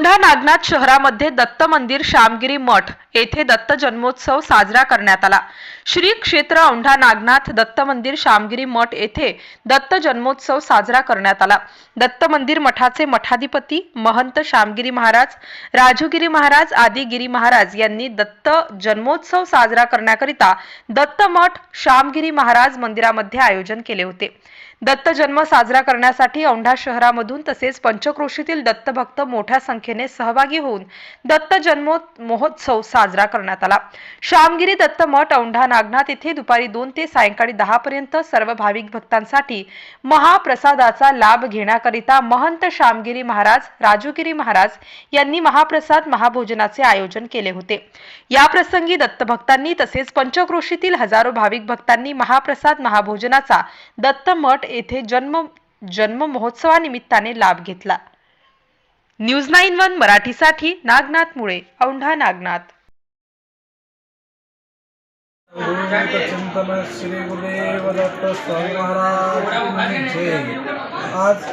औंढा नागनाथ शहरामध्ये दत्त मंदिर श्यामगिरी मठ येथे दत्त जन्मोत्सव साजरा करण्यात आला. श्री क्षेत्र औंढा नागनाथ दत्त मंदिर श्यामगिरी मठ येथे दत्त जन्मोत्सव साजरा करण्यात आला. दत्त मंदिर मठाचे मठाधिपती महंत श्यामगिरी महाराज राजूगिरी महाराज आदी गिरी महाराज यांनी दत्त जन्मोत्सव साजरा करण्याकरिता दत्त मठ श्यामगिरी महाराज मंदिरामध्ये आयोजन केले होते. दत्त जन्म साजरा करण्यासाठी औंढा शहरामधून तसेच पंचक्रोशीतील दत्तभक्त मोठ्या संख्येने सहभागी होऊन दत्त जन्मो महोत्सव साजरा करण्यात आला. श्यामगिरी दत्त मठ औंढा नागनाथ येथे दुपारी दोन ते सायंकाळी दहा पर्यंत सर्व भाविक भक्तांसाठी महाप्रसादाचा लाभ घेण्याकरिता महंत श्यामगिरी महाराज राजूगिरी महाराज यांनी महाप्रसाद महाभोजनाचे आयोजन केले होते. या प्रसंगी दत्त भक्तांनी तसेच पंचक्रोशीतील हजारो भाविक भक्तांनी महाप्रसाद महाभोजनाचा दत्त मठ येथे जन्म जन्म महोत्सवानिमित्ताने लाभ घेतला. न्यूज नाईन वन मराठीसाठी नागनाथ मुळे औंढा नागनाथ. चिंतन श्री गुरुदेव स्वामी महाराज आज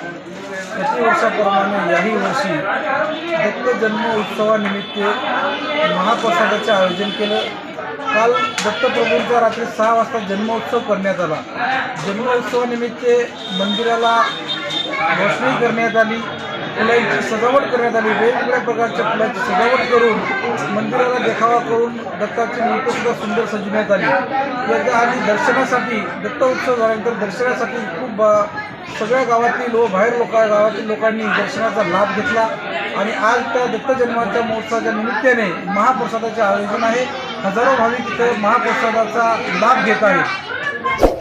प्रतिवर्षाप्रमाणे याही वर्षी दत्त जन्म उत्सवानिमित्त महाप्रसादाचे आयोजन केलं. काल दत्तप्रभूंचा रात्री सहा वाजता जन्मोत्सव करण्यात आला. जन्मोत्सवानिमित्त मंदिराला रोषणाई करण्यात आली. फुलांची सजावट करण्यात आली. वेगवेगळ्या प्रकारच्या फुलांची सजावट करून मंदिराला देखावा करून दत्ताची मूर्ती सुद्धा सुंदर सजवण्यात आली. आणि दर्शनासाठी दत्त उत्सव झाल्यानंतर दर्शनासाठी खूप सगळ्या गावातील लो बाहेर लोक गावातील लोकांनी दर्शनाचा लाभ घेतला आणि आज त्या दत्त जन्माच्या महोत्सवाच्या निमित्ताने महाप्रसादाचे आयोजन आहे. हजारो भाविक तिथे महाप्रसादाचा लाभ घेत आहेत.